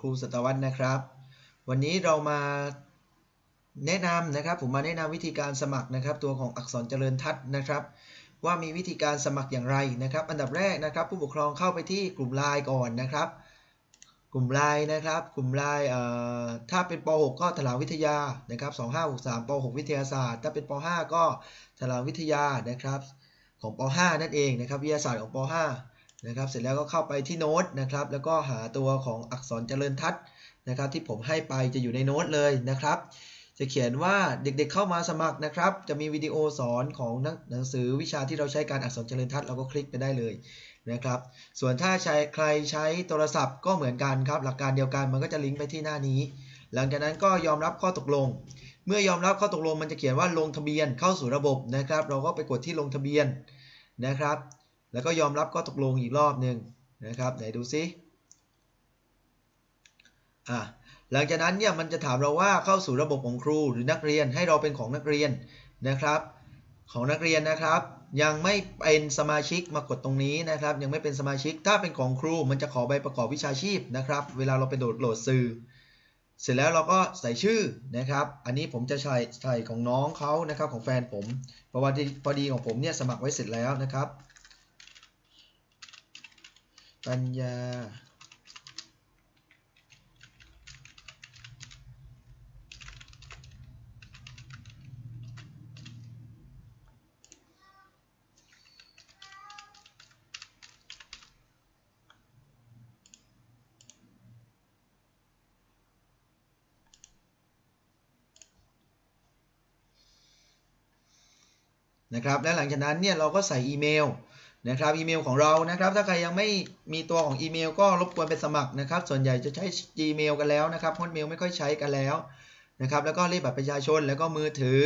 ครูสตวัฒน์นะครับ วันนี้เรามาแนะนำนะครับ ผมมาแนะนำวิธีการสมัครนะครับ ตัวของอักษรเจริญทัศน์นะครับ ว่ามีวิธีการสมัครอย่างไรนะครับ อันดับแรกนะครับ ผู้ปกครองเข้าไปที่กลุ่มไลน์ก่อนนะครับ กลุ่มไลน์นะครับ กลุ่มไลน์เอ่อถ้าเป็นป .6 ก็ถลาวิทยานะครับ2563ป .6 วิทยาศาสตร์ ถ้าเป็นป .5 ก็ถลาวิทยานะครับ ของป .5 นั่นเองนะครับ วิทยาศาสตร์ของป .5 นะครับเสร็จแล้วก็เข้าไปที่โน้ตนะครับแล้วก็หาตัวของอักษรเจริญทัศน์นะครับที่ผมให้ไปจะอยู่ในโน้ตเลยนะครับ จะเขียนว่าเด็กๆเข้ามาสมัครนะครับ จะมีวิดีโอสอนของหนังสือวิชาที่เราใช้การอักษรเจริญทัศน์เราก็คลิกไปได้เลยนะครับส่วนถ้าใช้ใครใช้โทรศัพท์ก็เหมือนกันครับ หลักการเดียวกันมันก็จะลิงก์ไปที่หน้านี้ หลังจากนั้นก็ยอมรับข้อตกลง เมื่อยอมรับข้อตกลงมันจะเขียนว่าลงทะเบียนเข้าสู่ระบบนะครับ เราก็ไปกดที่ลงทะเบียนนะครับ แล้วก็ยอมรับข้อตกลงอีกรอบหนึ่งนะครับไหนดูซิอะหลังจากนั้นเนี่ยมันจะถามเราว่าเข้าสู่ระบบของครูหรือนักเรียนให้เราเป็นของนักเรียนนะครับ ของนักเรียนนะครับ ยังไม่เป็นสมาชิกมากดตรงนี้นะครับ ยังไม่เป็นสมาชิกถ้าเป็นของครู มันจะขอใบประกอบวิชาชีพนะครับ เวลาเราไปโหลดโหลดสื่อ เสร็จแล้วเราก็ใส่ชื่อนะครับ อันนี้ผมจะใส่ใส่ของน้องเขานะครับของแฟนผมเพราะว่าพอดีของผมเนี่ยสมัครไว้เสร็จแล้วนะครับ ปัญญา นะครับ และหลังจากนั้นเนี่ยเราก็ใส่อีเมล นะครับอีเมลของเรานะครับ ถ้าใครยังไม่มีตัวของอีเมล ก็รบกวนไปสมัครนะครับ ส่วนใหญ่จะใช้ Gmail กันแล้วนะครับฮอตเมลไม่ค่อยใช้กันแล้วนะครับ แล้วก็เลขบัตรประชาชนแล้วก็มือถือ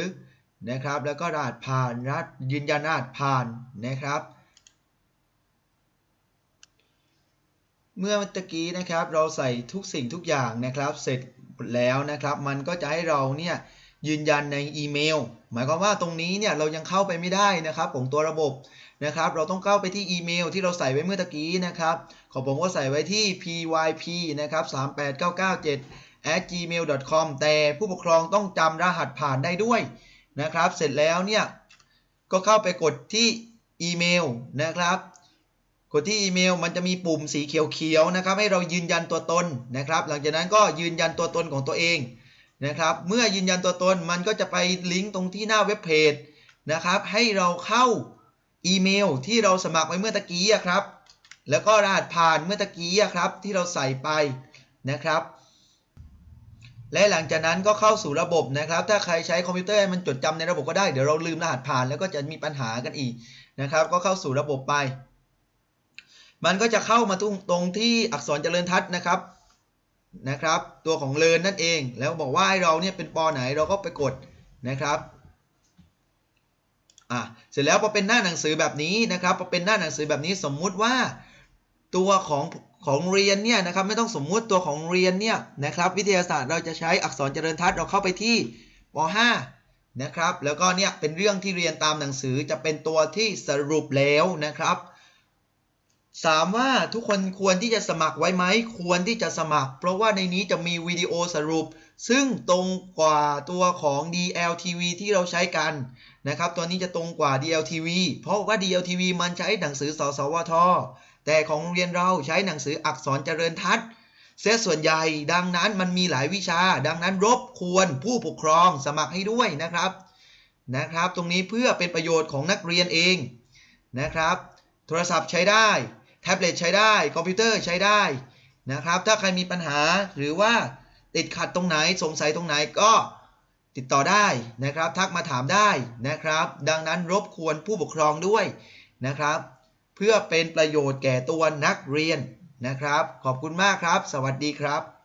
นะครับ แล้วก็รหัสผ่านรัฐยืนยันรหัสผ่านนะครับ เมื่อตะกี้นะครับเราใส่ทุกสิ่งทุกอย่างนะครับ เสร็จแล้วนะครับ มันก็จะให้เราเนี่ยยืนยันในอีเมล หมายความว่าตรงนี้เนี่ยเรายังเข้าไปไม่ได้นะครับของตัวระบบ นะครับ เราต้องเข้าไปที่อีเมลที่เราใส่ไว้เมื่อตะกี้นะครับ ของผมก็ใส่ไว้ที่ pyp นะครับ38997 at gmail com แต่ผู้ปกครองต้องจำรหัสผ่านได้ด้วยนะครับ เสร็จแล้วเนี่ย ก็เข้าไปกดที่อีเมลนะครับ กดที่อีเมลมันจะมีปุ่มสีเขียวๆนะครับ ให้เรายืนยันตัวตนนะครับ หลังจากนั้นก็ยืนยันตัวตนของตัวเองนะครับ เมื่อยืนยันตัวตนมันก็จะไปลิงก์ตรงที่หน้าเว็บเพจนะครับ ให้เราเข้า อีเมลที่เราสมัครไว้เมื่อตะกี้ครับ แล้วก็รหัสผ่านเมื่อตะกี้ครับ ที่เราใส่ไปนะครับ และหลังจากนั้นก็เข้าสู่ระบบนะครับ ถ้าใครใช้คอมพิวเตอร์มันจดจำในระบบก็ได้ เดี๋ยวเราลืมรหัสผ่านแล้วก็จะมีปัญหากันอีกนะครับ ก็เข้าสู่ระบบไป มันก็จะเข้ามาตรงตรงที่อักษรเจริญทัศน์นะครับนะครับ ตัวของเลินนั่นเอง แล้วบอกว่าให้เราเนี่ยเป็นปอไหนเราก็ไปกดนะครับ อะเสร็จแล้วพอเป็นหน้าหนังสือแบบนี้นะครับพอเป็นหน้าหนังสือแบบนี้สมมุติว่าตัวของของเรียนเนี่ยนะครับไม่ต้องสมมุติตัวของเรียนเนี่ยนะครับวิทยาศาสตร์เราจะใช้อักษรเจริญทัศน์เราเข้าไปที่ป .5 นะครับแล้วก็เนี่ยเป็นเรื่องที่เรียนตามหนังสือจะเป็นตัวที่สรุปแล้วนะครับถามว่าทุกคนควรที่จะสมัครไว้ไหมควรที่จะสมัคร เพราะว่าในนี้จะมีวิดีโอสรุป ซึ่งตรงกว่าตัวของ DLTV ที่เราใช้กันนะครับตัวนี้จะตรงกว่า DLTV เพราะว่า DLTV มันใช้หนังสือสสวท แต่ของโรงเรียนเราใช้หนังสืออักษรเจริญทัศน์เสียส่วนใหญ่ดังนั้นมันมีหลายวิชา ดังนั้นรบควรผู้ปกครองสมัครให้ด้วยนะครับนะครับ ตรงนี้เพื่อเป็นประโยชน์ของนักเรียนเองนะครับ โทรศัพท์ใช้ได้ แท็บเล็ตใช้ได้ คอมพิวเตอร์ใช้ได้นะครับ ถ้าใครมีปัญหาหรือว่า ติดขัดตรงไหนสงสัยตรงไหนก็ติดต่อได้นะครับ ทักมาถามได้นะครับ ดังนั้นรบควรผู้ปกครองด้วยนะครับ เพื่อเป็นประโยชน์แก่ตัวนักเรียนนะครับ ขอบคุณมากครับ สวัสดีครับ